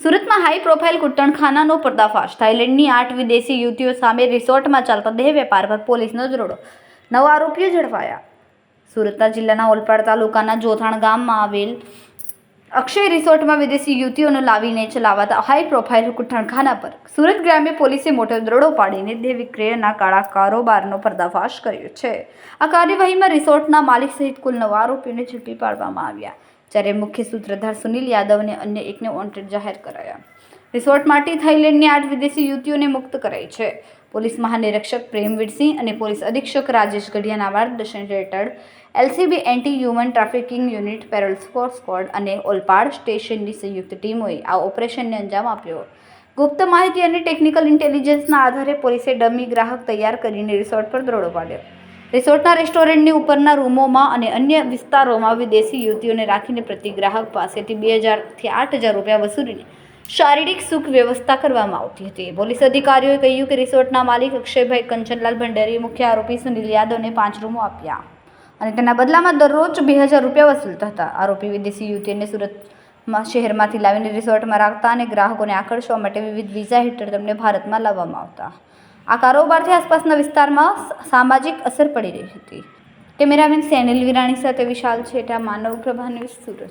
સુરતમાં high profile કુટણખાનાનો પર્દાફાશ. થાઇલેન્ડની આઠ વિદેશી યુવતીઓ સામે રિસોર્ટમાં ચાલતા દેહ વેપાર પર પોલીસનો દરોડો. નવ આરોપીઓ ઝડપાયા. સુરતના જિલ્લાના ઓલપાડ તાલુકાના જોથાણ ગામમાં આવેલ અક્ષય રિસોર્ટમાં વિદેશી યુવતીઓને લાવીને ચલાવાતા હાઈ પ્રોફાઇલ કુટ્ટણખાના પર સુરત ગ્રામ્ય પોલીસે મોટો દરોડો પાડીને દેહ વિક્રયના કાળા કારોબારનો પર્દાફાશ કર્યો છે. આ કાર્યવાહીમાં રિસોર્ટના માલિક સહિત કુલ નવ આરોપીઓને ઝડપી પાડવામાં આવ્યા, જ્યારે મુખ્ય સૂત્રધાર સુનિલ યાદવ અને અન્ય એકને વોન્ટેડ જાહેર કરાયા. રિસોર્ટમાંથી થાઇલેન્ડની આઠ વિદેશી યુવતીઓને મુક્ત કરાઈ છે. પોલીસ મહાનિરીક્ષક પ્રેમવીરસિંહ અને પોલીસ અધિક્ષક રાજેશ ગઢિયાના માર્ગદર્શન હેઠળ LCB anti human trafficking unit parole squad અને ઓલપાડ સ્ટેશનની સંયુક્ત ટીમોએ આ ઓપરેશનને અંજામ આપ્યો. ગુપ્ત માહિતી અને ટેકનિકલ ઇન્ટેલિજન્સના આધારે પોલીસે ડમી ગ્રાહક તૈયાર કરીને રિસોર્ટ પર દરોડો પાડ્યો. રિસોર્ટના રેસ્ટોરન્ટની ઉપરના રૂમોમાં અને અન્ય વિસ્તારોમાં વિદેશી યુવતીઓને રાખીને પ્રતિ ગ્રાહક પાસેથી બે હજારથી આઠ હજાર રૂપિયા વસૂલીને શારીરિક સુખ વ્યવસ્થા કરવામાં આવતી હતી. પોલીસ અધિકારીઓએ કહ્યું કે રિસોર્ટના માલિક અક્ષયભાઈ કંચનલાલ ભંડારીએ મુખ્ય આરોપી સુનિલ યાદવને પાંચ રૂમો આપ્યા અને તેના બદલામાં દરરોજ બે હજાર રૂપિયા વસૂલતા હતા. આરોપી વિદેશી યુવતીને સુરતમાં શહેરમાંથી લાવીને રિસોર્ટમાં રાખતા અને ગ્રાહકોને આકર્ષવા માટે વિવિધ વિઝા હેઠળ તેમને ભારતમાં લાવવામાં આવતા. આ કારોબારથી આસપાસના વિસ્તારમાં સામાજિક અસર પડી રહી હતી. કેમેરામેન સેનિલ વિરાણી સાથે વિશાલ છેટા, માનવ પ્રભાને સુરત.